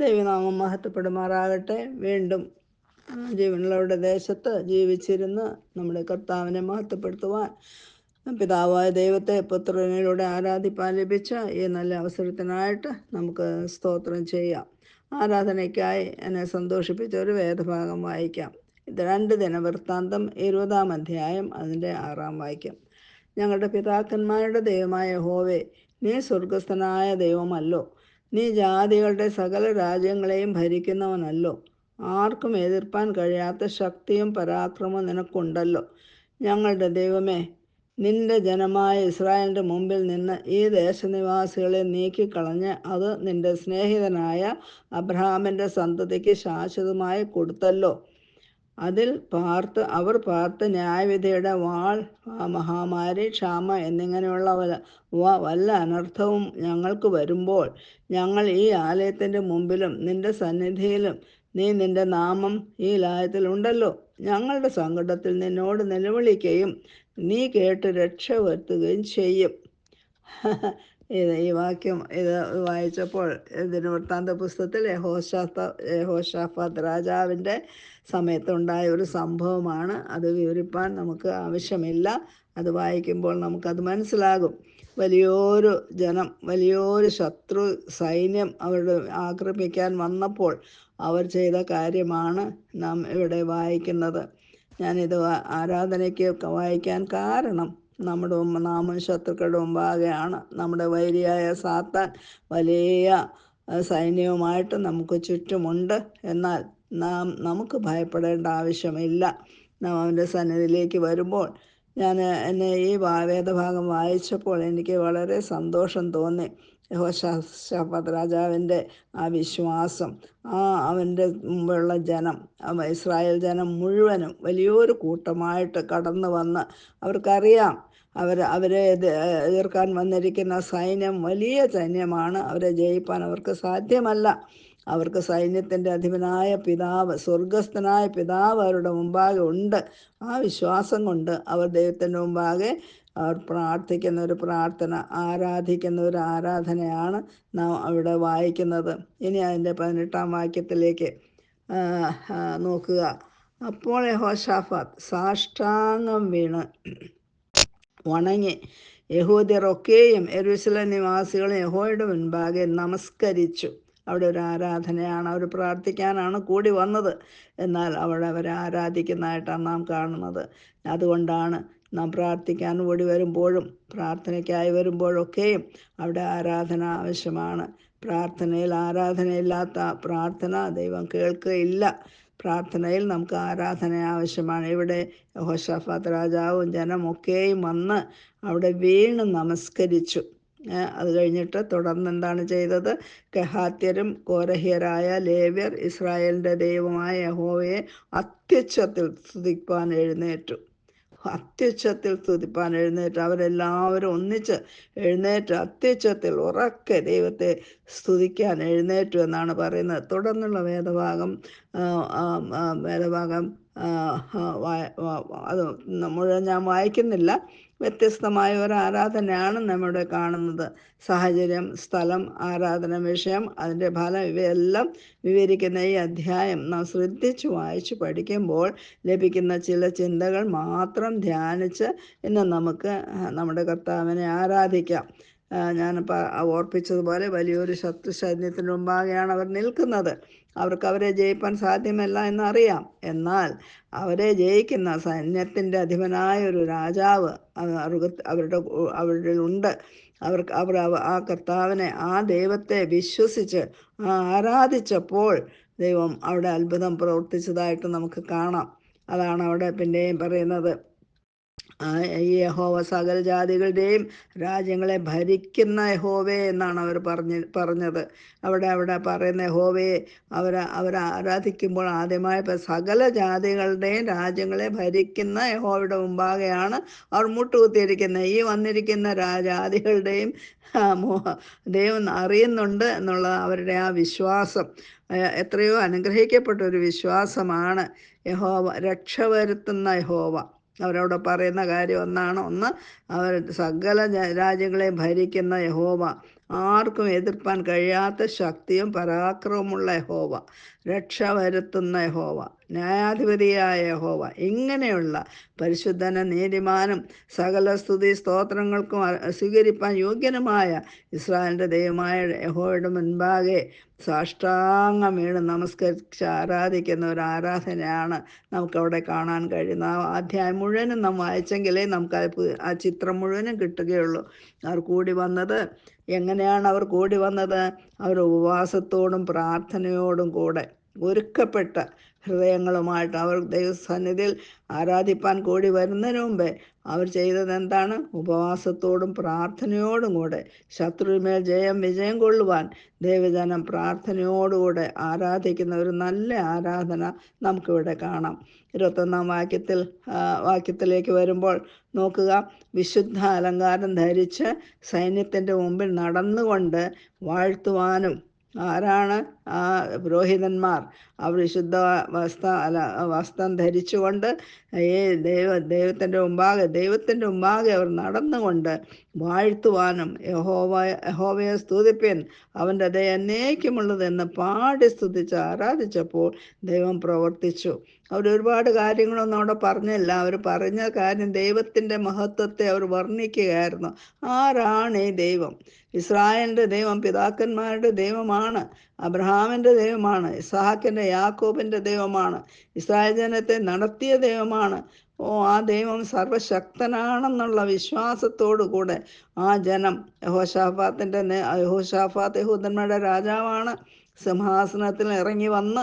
ദൈവനാമം മഹത്വപ്പെടുമാറാകട്ടെ. വീണ്ടും ജീവനുള്ളവരുടെ ദേശത്ത് ജീവിച്ചിരുന്ന് നമ്മുടെ കർത്താവിനെ മഹത്വപ്പെടുത്തുവാൻ പിതാവായ ദൈവത്തെ പുത്രനിലൂടെ ആരാധിപ്പാൻ ലഭിച്ച ഈ നല്ല അവസരത്തിനായിട്ട് നമുക്ക് സ്തോത്രം ചെയ്യാം. ആരാധനയ്ക്കായി എന്നെ സന്തോഷിപ്പിച്ച ഒരു വേദഭാഗം വായിക്കാം. ഇത് രണ്ട് ദിനവൃത്താന്തം ഇരുപതാം അധ്യായം അതിന്റെ ആറാം വാക്യം. ഞങ്ങളുടെ പിതാക്കന്മാരുടെ ദൈവമായ ഹോവേ നീ സ്വർഗസ്ഥനായ ദൈവമല്ലോ. നീ ജാതികളുടെ സകല രാജ്യങ്ങളെയും ഭരിക്കുന്നവനല്ലോ. ആർക്കും എതിർപ്പാൻ കഴിയാത്ത ശക്തിയും പരാക്രമവും നിനക്കുണ്ടല്ലോ. ഞങ്ങളുടെ ദൈവമേ നിന്റെ ജനമായ ഇസ്രായേലിന്റെ മുമ്പിൽ നിന്ന് ഈ ദേശനിവാസികളെ നീക്കിക്കളഞ്ഞ് അത് നിന്റെ സ്നേഹിതനായ അബ്രഹാമിന്റെ സന്തതിക്ക് ശാശ്വതമായി കൊടുത്തല്ലോ. അതിൽ പാർത്ത് അവർ പാർത്ത് ന്യായവിധിയുടെ വാൾ മഹാമാരി ക്ഷാമ എന്നിങ്ങനെയുള്ള വല്ല അനർത്ഥവും ഞങ്ങൾക്ക് വരുമ്പോൾ ഞങ്ങൾ ഈ ആലയത്തിന്റെ മുമ്പിലും നിന്റെ സന്നിധിയിലും നീ നിന്റെ നാമം ഈ ലായത്തിലുണ്ടല്ലോ ഞങ്ങളുടെ സങ്കടത്തിൽ നിന്നോട് നിലവിളിക്കുകയും നീ കേട്ട് രക്ഷ വരുത്തുകയും ചെയ്യും. ഇത് ഈ വാക്യം ഇത് വായിച്ചപ്പോൾ ഇതിന് വൃത്താന്ത പുസ്തകത്തിൽ യഹോശാഫ യഹോഷാഫാത്ത് രാജാവിന്റെ സമയത്തുണ്ടായ ഒരു സംഭവമാണ്. അത് വിവരിപ്പാൻ നമുക്ക് ആവശ്യമില്ല. അത് വായിക്കുമ്പോൾ നമുക്കത് മനസ്സിലാകും. വലിയൊരു ജനം വലിയൊരു ശത്രു സൈന്യം അവരുടെ ആക്രമിക്കാൻ വന്നപ്പോൾ അവർ ചെയ്ത കാര്യമാണ് നാം ഇവിടെ വായിക്കുന്നത്. ഞാനിത് ആരാധനയ്ക്ക് വായിക്കാൻ കാരണം നമ്മുടെ നാമും ശത്രുക്കളുടെ മുമ്പാകെയാണ്. നമ്മുടെ വൈരിയായ സാത്താൻ വലിയ സൈന്യവുമായിട്ട് നമുക്ക് ചുറ്റുമുണ്ട്. എന്നാൽ നാം നമുക്ക് ഭയപ്പെടേണ്ട ആവശ്യമില്ല. നാം അവന്റെ സന്നിധിയിലേക്ക് വരുമ്പോൾ ഞാൻ എന്നെ ഈ വേദഭാഗം വായിച്ചപ്പോൾ എനിക്ക് വളരെ സന്തോഷം തോന്നി. യഹോശാഫത്ത് രാജാവിന്റെ ആ വിശ്വാസം ആ അവന്റെ മുമ്പുള്ള ജനം ഇസ്രായേൽ ജനം മുഴുവനും വലിയൊരു കൂട്ടമായിട്ട് കടന്നു വന്ന് അവർക്കറിയാം അവർ അവരെ എതിർക്കാൻ വന്നിരിക്കുന്ന സൈന്യം വലിയ സൈന്യമാണ്. അവരെ ജയിപ്പാൻ അവർക്ക് സാധ്യമല്ല. അവർക്ക് സൈന്യത്തിന്റെ അധിപനായ പിതാവ് സ്വർഗസ്ഥനായ പിതാവ് അവരുടെ മുമ്പാകെ ഉണ്ട്. ആ വിശ്വാസം കൊണ്ട് അവർ ദൈവത്തിന്റെ മുമ്പാകെ അവർ പ്രാർത്ഥിക്കുന്ന ഒരു പ്രാർത്ഥന ആരാധിക്കുന്ന ഒരു ആരാധനയാണ് നാം അവിടെ വായിക്കുന്നത്. ഇനി അതിന്റെ പതിനെട്ടാം വാക്യത്തിലേക്ക് നോക്കുക. അപ്പോൾ യഹോഷാഫാത്ത് സാഷ്ടാംഗം വീണ്. വണങ്ങി. യഹൂദ്യരൊക്കെയും എരുസലേം നിവാസികളും യഹോയുടെ മുൻപാകെ നമസ്കരിച്ചു. അവിടെ ഒരു ആരാധനയാണ് അവർ പ്രാർത്ഥിക്കാനാണ് കൂടി വന്നത്. എന്നാൽ അവിടെ അവരെ ആരാധിക്കുന്നതായിട്ടാണ് നാം കാണുന്നത്. അതുകൊണ്ടാണ് നാം പ്രാർത്ഥിക്കാൻ കൂടി വരുമ്പോഴും പ്രാർത്ഥനയ്ക്കായി വരുമ്പോഴൊക്കെയും അവിടെ ആരാധന ആവശ്യമാണ്. പ്രാർത്ഥനയിൽ ആരാധനയില്ലാത്ത പ്രാർത്ഥന ദൈവം കേൾക്കുകയില്ല. പ്രാർത്ഥനയിൽ നമുക്ക് ആരാധന ആവശ്യമാണ്. ഇവിടെ ഹോഷാഫാത്ത് രാജാവും ജനമൊക്കെയും വന്ന് അവിടെ വീണ് നമസ്കരിച്ചു. അത് കഴിഞ്ഞിട്ട് തുടർന്ന് എന്താണ് ചെയ്തത്? കഹാത്യരും കോരഹ്യരായ ലേവ്യർ ഇസ്രായേലിന്റെ ദൈവമായ യഹോവയെ അത്യുച്ഛത്തിൽ സ്തുതിപ്പാൻ എഴുന്നേറ്റു. അത്യുച്ചത്തിൽ സ്തുതിപ്പാൻ എഴുന്നേറ്റ് അവരെല്ലാവരും ഒന്നിച്ച് എഴുന്നേറ്റ് അത്യുച്ചത്തിൽ ഉറക്കെ ദൈവത്തെ സ്തുതിക്കാൻ എഴുന്നേറ്റു എന്നാണ് പറയുന്നത്. തുടർന്നുള്ള വേദഭാഗം വേദഭാഗം അത് മുഴുവൻ ഞാൻ വായിക്കുന്നില്ല. വ്യത്യസ്തമായ ഒരു ആരാധനയാണ് നമ്മുടെ കാണുന്നത്. സാഹചര്യം സ്ഥലം ആരാധന വിഷയം അതിന്റെ ഫലം ഇവയെല്ലാം വിവരിക്കുന്ന ഈ അധ്യായം നാം ശ്രദ്ധിച്ചു വായിച്ചു പഠിക്കുമ്പോൾ ലഭിക്കുന്ന ചില ചിന്തകൾ മാത്രം ധ്യാനിച്ച് ഇന്ന് നമുക്ക് നമ്മുടെ കർത്താവിനെ ആരാധിക്കാം. ഞാൻ ഓർപ്പിച്ചതുപോലെ വലിയൊരു ശത്രു സൈന്യത്തിന് മുമ്പാകെയാണ് അവർ നിൽക്കുന്നത്. അവർക്ക് അവരെ ജയിപ്പാൻ സാധ്യമല്ല എന്നറിയാം. എന്നാൽ അവരെ ജയിക്കുന്ന സൈന്യത്തിന്റെ അധിപനായ ഒരു രാജാവ് അവരുടെ അവരുടെ ഉണ്ട്. അവർക്ക് അവർ ആ കർത്താവിനെ ആ ദൈവത്തെ വിശ്വസിച്ച് ആരാധിച്ചപ്പോൾ ദൈവം അവിടെ അത്ഭുതം പ്രവർത്തിച്ചതായിട്ട് നമുക്ക് കാണാം. അതാണ് അവിടെ പിന്നെയും പറയുന്നത്. യഹോവ സകല ജാതികളുടെയും രാജ്യങ്ങളെ ഭരിക്കുന്ന യഹോവേ എന്നാണ് അവർ പറഞ്ഞ് പറഞ്ഞത്. അവിടെ അവിടെ പറയുന്ന യഹോവയെ അവർ അവർ ആരാധിക്കുമ്പോൾ ആദ്യമായി സകല ജാതികളുടെയും രാജ്യങ്ങളെ ഭരിക്കുന്ന യഹോവയുടെ മുമ്പാകെയാണ് അവർ മുട്ടുകുത്തിയിരിക്കുന്നത്. ഈ വന്നിരിക്കുന്ന ജാതികളുടെയും ദൈവം അറിയുന്നുണ്ട് എന്നുള്ള അവരുടെ ആ വിശ്വാസം. എത്രയോ അനുഗ്രഹിക്കപ്പെട്ട ഒരു വിശ്വാസമാണ് യഹോവ രക്ഷ വരുത്തുന്ന യഹോവ. അവരവിടെ പറയുന്ന കാര്യം ഒന്നാണ്. ഒന്ന് അവർ സകല രാജ്യങ്ങളെ ഭരിക്കുന്ന യഹോവ. ആർക്കും എതിർപ്പാൻ കഴിയാത്ത ശക്തിയും പരാക്രമമുള്ള യഹോവ. രക്ഷ വരുത്തുന്ന യഹോവ. ന്യായാധിപതിയായ യഹോവ. ഇങ്ങനെയുള്ള പരിശുദ്ധന നീതിമാനും സകല സ്തുതി സ്തോത്രങ്ങൾക്കും സ്വീകരിപ്പാൻ യോഗ്യനുമായ ഇസ്രായേലിന്റെ ദൈവമായ യഹോയുടെ മുൻപാകെ സാഷ്ടാംഗം നമസ്കരിച്ച് ആരാധിക്കുന്ന ഒരു ആരാധനയാണ് നമുക്കവിടെ കാണാൻ കഴിയുന്നത്. ആ അധ്യായം മുഴുവനും നാം വായിച്ചെങ്കിലേ നമുക്ക് ആ ചിത്രം മുഴുവനും കിട്ടുകയുള്ളൂ. അവർ കൂടി വന്നത് എങ്ങനെയാണ് അവർ കൂടി വന്നത്? അവർ ഉപവാസത്തോടും പ്രാർത്ഥനയോടും കൂടെ ഒരുക്കപ്പെട്ട ഹൃദയങ്ങളുമായിട്ട് അവർ ദൈവസന്നിധിയിൽ ആരാധിപ്പാൻ കൂടി വരുന്നതിന് മുമ്പേ അവർ ചെയ്തത് എന്താണ്? ഉപവാസത്തോടും പ്രാർത്ഥനയോടും കൂടെ ശത്രുവിന്മേൽ ജയം വിജയം കൊള്ളുവാൻ ദൈവജനം പ്രാർത്ഥനയോടുകൂടെ ആരാധിക്കുന്ന ഒരു നല്ല ആരാധന നമുക്കിവിടെ കാണാം. ഇരുപത്തൊന്നാം വാക്യത്തിൽ വാക്യത്തിലേക്ക് വരുമ്പോൾ നോക്കുക. വിശുദ്ധ അലങ്കാരം ധരിച്ച് സൈന്യത്തിന്റെ മുമ്പിൽ നടന്നുകൊണ്ട് വാഴ്ത്തുവാനും ആരാണ് ആ പുരോഹിതന്മാർ? അവർ വിശുദ്ധ വസ്ത്ര അല്ല വസ്ത്രം ധരിച്ചുകൊണ്ട് ഈ ദൈവ ദൈവത്തിന്റെ മുമ്പാകെ ദൈവത്തിന്റെ മുമ്പാകെ അവർ നടന്നുകൊണ്ട് വാഴ്ത്തുവാനും യഹോവ യഹോവയെ സ്തുതിപ്പൻ. അവന്റെ ദയ എന്നേക്കുമുള്ളതെന്ന് പാടി സ്തുതിച്ച് ആരാധിച്ചപ്പോൾ ദൈവം പ്രവർത്തിച്ചു. അവർ ഒരുപാട് കാര്യങ്ങളൊന്നും അവിടെ പറഞ്ഞില്ല. അവർ പറഞ്ഞ കാര്യം ദൈവത്തിന്റെ മഹത്വത്തെ അവർ വർണിക്കുകയായിരുന്നു. ആരാണ് ഈ ദൈവം? ഇസ്രായേലിന്റെ ദൈവം പിതാക്കന്മാരുടെ ദൈവമാണ്. അബ്രഹാമിന്റെ ദൈവമാണ്. ഇസ്ഹാക്കിന്റെ യാക്കോബിന്റെ ദൈവമാണ്. ഇസ്രായേൽ ജനത്തെ നടത്തിയ ദൈവമാണ്. ഓ ആ ദൈവം സർവശക്തനാണെന്നുള്ള വിശ്വാസത്തോടു കൂടെ ആ ജനം യഹോഷാഫാത്തിന്റെ യഹോഷാഫാത്ത് യഹൂദന്മാരുടെ രാജാവാണ്. സിംഹാസനത്തിൽ ഇറങ്ങി വന്ന്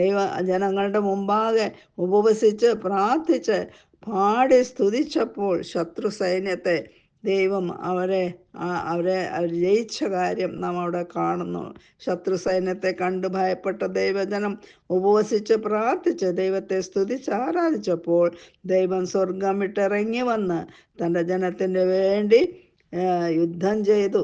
ദൈവ ജനങ്ങളുടെ മുമ്പാകെ ഉപവസിച്ച് പ്രാർത്ഥിച്ച് പാടി സ്തുതിച്ചപ്പോൾ ശത്രു സൈന്യത്തെ ദൈവം അവരെ അവരെ അവർ ജയിച്ച കാര്യം നാം അവിടെ കാണുന്നു. ശത്രു സൈന്യത്തെ കണ്ട് ഭയപ്പെട്ട ദൈവജനം ഉപവസിച്ച് പ്രാർത്ഥിച്ച് ദൈവത്തെ സ്തുതിച്ച് ആരാധിച്ചപ്പോൾ ദൈവം സ്വർഗം വിട്ടിറങ്ങി വന്ന് തന്റെ ജനത്തിന്റെ വേണ്ടി യുദ്ധം ചെയ്തു.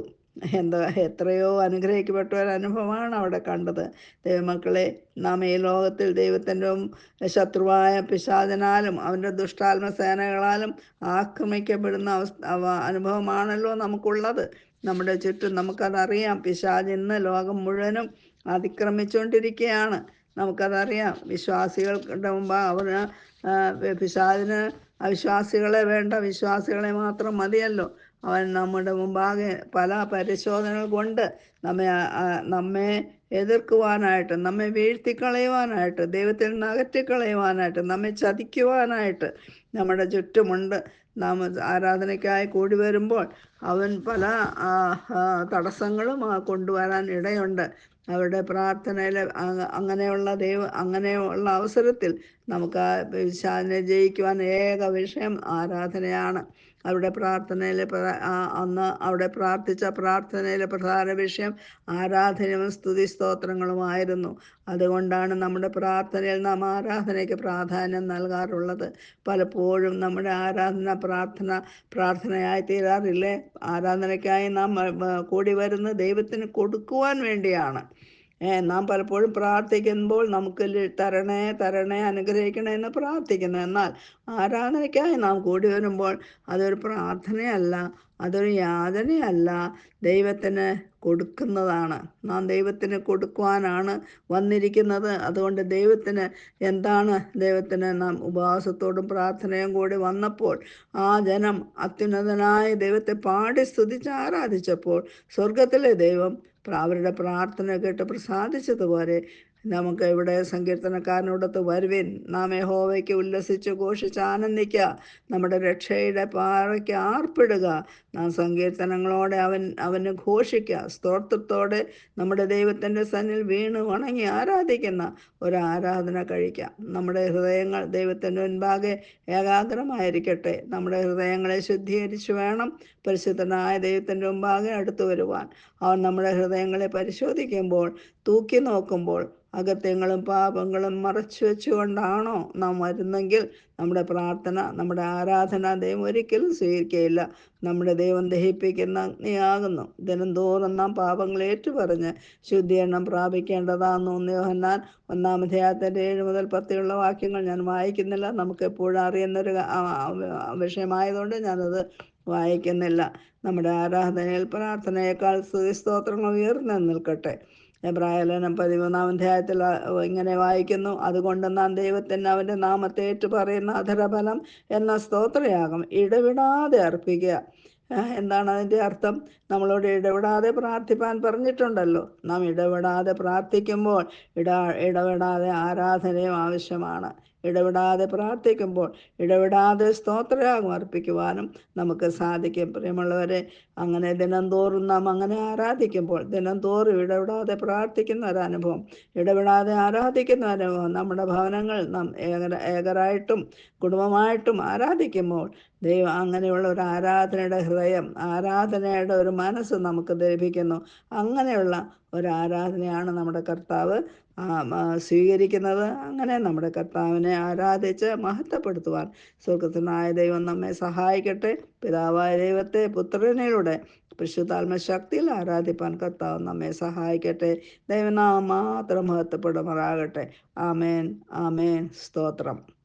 എന്താ എത്രയോ അനുഗ്രഹിക്കപ്പെട്ട ഒരു അനുഭവമാണ് അവിടെ കണ്ടത്. ദൈവമക്കളെ നാം ഈ ലോകത്തിൽ ദൈവത്തിന്റെ ശത്രുവായ പിശാചനാലും അവന്റെ ദുഷ്ടാത്മ സേനകളാലും ആക്രമിക്കപ്പെടുന്ന അവസ്ഥ അവ- അനുഭവമാണല്ലോ നമുക്കുള്ളത്. നമ്മുടെ ചുറ്റും നമുക്കതറിയാം. പിശാജ് ഇന്ന് ലോകം മുഴുവനും അതിക്രമിച്ചുകൊണ്ടിരിക്കുകയാണ് നമുക്കതറിയാം. വിശ്വാസികളുടെ മുമ്പ് അവന് ആ, പിശാചിന് അവിശ്വാസികളെ വേണ്ട വിശ്വാസികളെ മാത്രം മതിയല്ലോ. അവൻ നമ്മുടെ മുമ്പാകെ പല പരിശോധനകൾ കൊണ്ട് നമ്മെ നമ്മെ എതിർക്കുവാനായിട്ട് നമ്മെ വീഴ്ത്തിക്കളയുവാനായിട്ട് ദൈവത്തിൽ നിന്ന് അകറ്റിക്കളയുവാനായിട്ട് നമ്മെ ചതിക്കുവാനായിട്ട് നമ്മുടെ ചുറ്റുമുണ്ട്. നാം ആരാധനയ്ക്കായി കൂടി വരുമ്പോൾ അവൻ പല തടസ്സങ്ങളും കൊണ്ടുവരാൻ ഇടയുണ്ട്. അവരുടെ പ്രാർത്ഥനയിൽ അങ്ങനെയുള്ള ദൈവ അങ്ങനെയുള്ള അവസരത്തിൽ നമുക്ക് വിശാലിനെ ജയിക്കുവാൻ ഏക വിഷയം ആരാധനയാണ്. അവരുടെ പ്രാർത്ഥനയിലെ പ്ര- അന്ന് അവിടെ പ്രാർത്ഥിച്ച പ്രാർത്ഥനയിലെ പ്രധാന വിഷയം ആരാധനയും സ്തുതി സ്തോത്രങ്ങളുമായിരുന്നു. അതുകൊണ്ടാണ് നമ്മുടെ പ്രാർത്ഥനയിൽ നാം ആരാധനയ്ക്ക് പ്രാധാന്യം നൽകാറുള്ളത്. പലപ്പോഴും നമ്മുടെ ആരാധന പ്രാർത്ഥന പ്രാർത്ഥനയായി തീരാറില്ലേ? ആരാധനയ്ക്കായി നാം കൂടി വരുന്ന ദൈവത്തിന് കൊടുക്കുവാൻ വേണ്ടിയാണ്. നാം പലപ്പോഴും പ്രാർത്ഥിക്കുമ്പോൾ നമുക്ക് തരണേ തരണേ അനുഗ്രഹിക്കണേ എന്ന് പ്രാർത്ഥിക്കുന്നു. എന്നാൽ ആരാധനയ്ക്കായി നാം കൂടി വരുമ്പോൾ അതൊരു പ്രാർത്ഥനയല്ല അതൊരു യാതനയല്ല. ദൈവത്തിന് കൊടുക്കുന്നതാണ്. നാം ദൈവത്തിന് കൊടുക്കുവാനാണ് വന്നിരിക്കുന്നത്. അതുകൊണ്ട് ദൈവത്തിന് എന്താണ് ദൈവത്തിന് നാം ഉപവാസത്തോടും പ്രാർത്ഥനയും കൂടി വന്നപ്പോൾ ആ ജനം അത്യുന്നതനായ ദൈവത്തെ പാടി സ്തുതിച്ച് ആരാധിച്ചപ്പോൾ സ്വർഗത്തിലെ ദൈവം അവരുടെ പ്രാർത്ഥന കേട്ട് പ്രസാദിച്ചതുപോലെ നമുക്ക് ഇവിടെ സങ്കീർത്തനക്കാരനോടൊത്ത് വരുവിൻ. നാം യഹോവയ്ക്ക് ഉല്ലസിച്ച് ഘോഷിച്ച് ആനന്ദിക്കുക നമ്മുടെ രക്ഷയുടെ പാറയ്ക്ക് ആർപ്പിടുക. നാം സങ്കീർത്തനങ്ങളോടെ അവൻ അവന് ഘോഷിക്കുക സ്തോത്രത്തോടെ നമ്മുടെ ദൈവത്തിന്റെ സന്നിൽ വീണ് വണങ്ങി ആരാധിക്കുന്ന ഒരു ആരാധന കഴിക്കാം. നമ്മുടെ ഹൃദയങ്ങൾ ദൈവത്തിന്റെ മുൻപാകെ ഏകാഗ്രമായിരിക്കട്ടെ. നമ്മുടെ ഹൃദയങ്ങളെ ശുദ്ധീകരിച്ച് വേണം പരിശുദ്ധനായ ദൈവത്തിന്റെ മുമ്പാകെ അടുത്തു വരുവാൻ. അവൻ നമ്മുടെ ഹൃദയങ്ങളെ പരിശോധിക്കുമ്പോൾ തൂക്കി നോക്കുമ്പോൾ അകത്യങ്ങളും പാപങ്ങളും മറച്ചു വെച്ചുകൊണ്ടാണോ നാം വരുന്നെങ്കിൽ നമ്മുടെ പ്രാർത്ഥന നമ്മുടെ ആരാധന ദൈവം ഒരിക്കലും സ്വീകരിക്കുകയില്ല. നമ്മുടെ ദൈവം ദഹിപ്പിക്കുന്ന അഗ്നിയാകുന്നു. ദിനംതോറും നാം പാപങ്ങൾ ഏറ്റുപറഞ്ഞ് ശുദ്ധീകരണം പ്രാപിക്കേണ്ടതാണെന്ന് ഒന്ന് യോഹന്നാൻ ഒന്നാം അധ്യായത്തിന്റെ ഏഴ് മുതൽ പത്തിലുള്ള വാക്യങ്ങൾ ഞാൻ വായിക്കുന്നില്ല. നമുക്ക് എപ്പോഴും അറിയുന്നൊരു വിഷയമായതുകൊണ്ട് ഞാനത് വായിക്കുന്നില്ല. നമ്മുടെ ആരാധനയിൽ പ്രാർത്ഥനയേക്കാൾ സ്തുതി സ്തോത്രങ്ങൾ ഉയർന്നു നിൽക്കട്ടെ. എബ്രായലനം പതിമൂന്നാം അധ്യായത്തിൽ ഇങ്ങനെ വായിക്കുന്നു അതുകൊണ്ട് നാം ദൈവത്തിന് അവന്റെ നാമത്തെ ഏറ്റു പറയുന്ന അധരഫലം എന്ന സ്തോത്രയാകും ഇടവിടാതെ അർപ്പിക്കുക. എന്താണ് അതിന്റെ അർത്ഥം? നമ്മളോട് ഇടപെടാതെ പ്രാർത്ഥിപ്പാൻ പറഞ്ഞിട്ടുണ്ടല്ലോ. നാം ഇടപെടാതെ പ്രാർത്ഥിക്കുമ്പോൾ ഇട ഇടപെടാതെ ആരാധനയും ആവശ്യമാണ്. ഇടപെടാതെ പ്രാർത്ഥിക്കുമ്പോൾ ഇടപെടാതെ സ്തോത്രയാഗം അർപ്പിക്കുവാനും നമുക്ക് സാധിക്കും. പ്രിയമുള്ളവരെ അങ്ങനെ ദിനംതോറും നാം അങ്ങനെ ആരാധിക്കുമ്പോൾ ദിനംതോറും ഇടപെടാതെ പ്രാർത്ഥിക്കുന്ന ഒരു അനുഭവം ഇടപെടാതെ ആരാധിക്കുന്ന അനുഭവം നമ്മുടെ ഭവനങ്ങൾ നാം ഏകര ഏകരായിട്ടും കുടുംബമായിട്ടും ആരാധിക്കുമ്പോൾ ദൈവം അങ്ങനെയുള്ള ഒരു ആരാധനയുടെ ഹൃദയം ആരാധനയുടെ ഒരു മനസ്സ് നമുക്ക് ലഭിക്കുന്നു അങ്ങനെയുള്ള ഒരു ആരാധനയാണ് നമ്മുടെ കർത്താവ് സ്വീകരിക്കുന്നത് അങ്ങനെ നമ്മുടെ കർത്താവിനെ ആരാധിച്ച് മഹത്വപ്പെടുത്തുവാൻ സ്വർഗത്തിനായ ദൈവം നമ്മെ സഹായിക്കട്ടെ. പിതാവായ ദൈവത്തെ പുത്രനിലൂടെ പരിശുദ്ധാത്മ ശക്തിയിൽ ആരാധിപ്പാൻ കർത്താവ് നമ്മെ സഹായിക്കട്ടെ. ദൈവനാമം മാത്രം മഹത്വപ്പെടുമാറാകട്ടെ. ആമേൻ ആമേൻ. സ്തോത്രം.